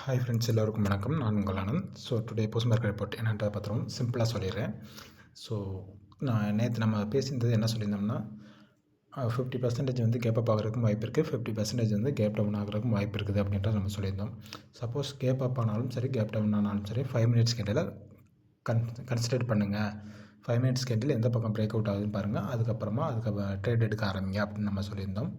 Hi friends எல்லோருக்கும் வணக்கம். நான் உங்கள் Anand. So today post market report என்னென்ற பத்திரம் சிம்பிளாக சொல்லிடுறேன். ஸோ நான் நேற்று நம்ம பேசியிருந்தது என்ன சொல்லியிருந்தோம்னா ஃபிஃப்டி பர்சன்டேஜ் வந்து கேப் அப் ஆகிறதுக்கும் வாய்ப்பு இருக்குது ஃபிஃப்டி பர்சன்டேஜ் வந்து கேப் டவுன் ஆகிறதுக்கும் வாய்ப்பு இருக்குது அப்படின்றத நம்ம சொல்லியிருந்தோம். சப்போஸ் கேப் அப் ஆனாலும் சரி கேப் டவுன் ஆனாலும் சரி ஃபைவ் மினிட்ஸ் கேண்டில் கன் கன்சிடர் பண்ணுங்கள் ஃபைவ் மினிட்ஸ் கேண்டில் எந்த பக்கம் பிரேக் அவுட் ஆகுதுன்னு பாருங்கள் அதுக்கப்புறமா அதுக்கு ட்ரேட் எடுக்க ஆரம்பிங்க அப்படின்னு நம்ம சொல்லியிருந்தோம்.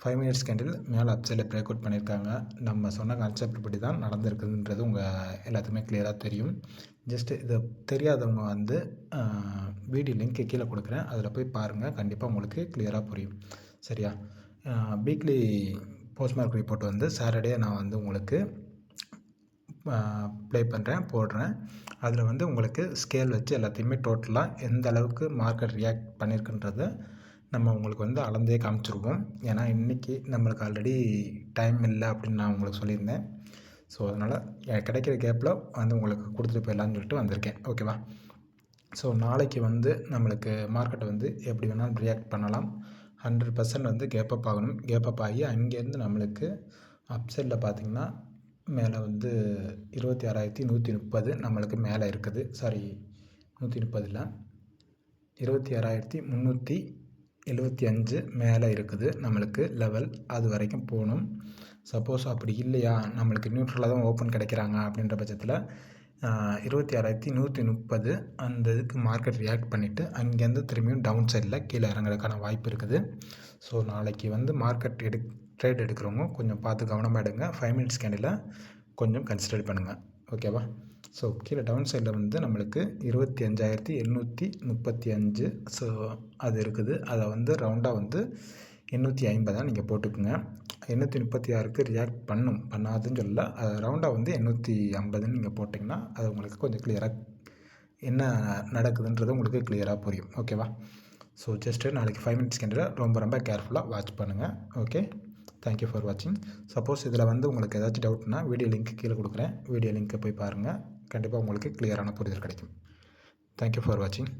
ஃபைவ் மினிட்ஸ் கேண்டில் மேலே அப்சைடில் பிரேக் அவுட் பண்ணியிருக்காங்க நம்ம சொன்ன கான்செப்ட் படி தான் நடந்திருக்குதுன்றது உங்கள் எல்லாத்துக்குமே கிளியராக தெரியும். ஜஸ்ட்டு இதை தெரியாதவங்க வந்து வீடியோ லிங்க் கீழே கொடுக்குறேன். அதில் போய் பாருங்கள் கண்டிப்பாக உங்களுக்கு கிளியராக புரியும். சரியா? வீக்லி போஸ்ட் மார்க் ரிப்போர்ட் வந்து சாட்டர்டே நான் வந்து உங்களுக்கு ப்ளே பண்ணுறேன் போடுறேன். அதில் வந்து உங்களுக்கு ஸ்கேல் வச்சு எல்லாத்தையுமே டோட்டலாக எந்த அளவுக்கு மார்க்கெட் ரியாக்ட் பண்ணியிருக்குன்றதை நம்ம உங்களுக்கு வந்து அளந்தே காமிச்சிருவோம். ஏன்னா இன்றைக்கி நம்மளுக்கு ஆல்ரெடி டைம் இல்லை அப்படின்னு நான் உங்களுக்கு சொல்லியிருந்தேன். ஸோ அதனால் கிடைக்கிற கேப்பில் வந்து உங்களுக்கு கொடுத்துட்டு போயிடலான்னு சொல்லிட்டு வந்திருக்கேன். ஓகேவா ஸோ நாளைக்கு வந்து நம்மளுக்கு மார்க்கெட்டை வந்து எப்படி வேணாலும் ரியாக்ட் பண்ணலாம். ஹண்ட்ரட் பர்சன்ட் வந்து கேப்பப் ஆகணும். கேப்பப் ஆகி அங்கேருந்து நம்மளுக்கு அப்சைடில் பார்த்திங்கன்னா மேலே வந்து இருபத்தி ஆறாயிரத்தி நூற்றி முப்பது நம்மளுக்கு மேலே இருக்குது. சாரி நூற்றி முப்பதில் இருபத்தி ஆறாயிரத்தி முந்நூற்றி எழுபத்தி அஞ்சு மேலே இருக்குது நம்மளுக்கு லெவல் அது வரைக்கும் போகணும். சப்போஸ் அப்படி இல்லையா? நம்மளுக்கு நியூட்ரலாக தான் ஓப்பன் கிடைக்கிறாங்க அப்படின்ற பட்சத்தில் இருபத்தி ஆறாயிரத்தி நூற்றி முப்பது அந்த இதுக்கு மார்க்கெட் ரியாக்ட் பண்ணிவிட்டு அங்கேருந்து திரும்பியும் டவுன் சைடில் கீழே இறங்குறதுக்கான வாய்ப்பு இருக்குது. ஸோ நாளைக்கு வந்து மார்க்கெட் எடு ட்ரேட் எடுக்கிறவங்க கொஞ்சம் பார்த்து கவனமாக எடுங்க. ஃபைவ் மினிட்ஸ் கேண்டில் கொஞ்சம் கன்சிடர் பண்ணுங்கள் ஓகேவா ஸோ கீழே டவுன் சைடில் வந்து நம்மளுக்கு இருபத்தி அஞ்சாயிரத்தி எண்ணூற்றி முப்பத்தி அஞ்சு. ஸோ அது இருக்குது. அதை வந்து ரவுண்டாக வந்து எண்ணூற்றி ஐம்பதாக நீங்கள் போட்டுக்குங்க. எண்ணூற்றி முப்பத்தி ஆறுக்கு ரியாக்ட் பண்ணும். பண்ணாதுன்னு சொல்லல ரவுண்டாக வந்து எண்ணூற்றி ஐம்பதுன்னு நீங்கள் போட்டிங்கன்னா அது உங்களுக்கு கொஞ்சம் கிளியராக என்ன நடக்குதுன்றது உங்களுக்கு கிளியராக புரியும். ஓகேவா ஸோ ஜஸ்ட்டு நாளைக்கு ஃபைவ் மினிட்ஸ் கேண்டில் ரொம்ப ரொம்ப கேர்ஃபுல்லாக வாட்ச் பண்ணுங்கள் ஓகே தேங்க்யூ ஃபார் வாட்சிங் சப்போஸ் இதில் வந்து உங்களுக்கு ஏதாச்சும் டவுட்னா வீடியோ லிங்க் கீழே கொடுக்குறேன். வீடியோ லிங்க்கை போய் பாருங்கள் கண்டிப்பாக உங்களுக்கு கிளியரான புரிதல் கிடைக்கும். தேங்க்யூ ஃபார் வாட்சிங்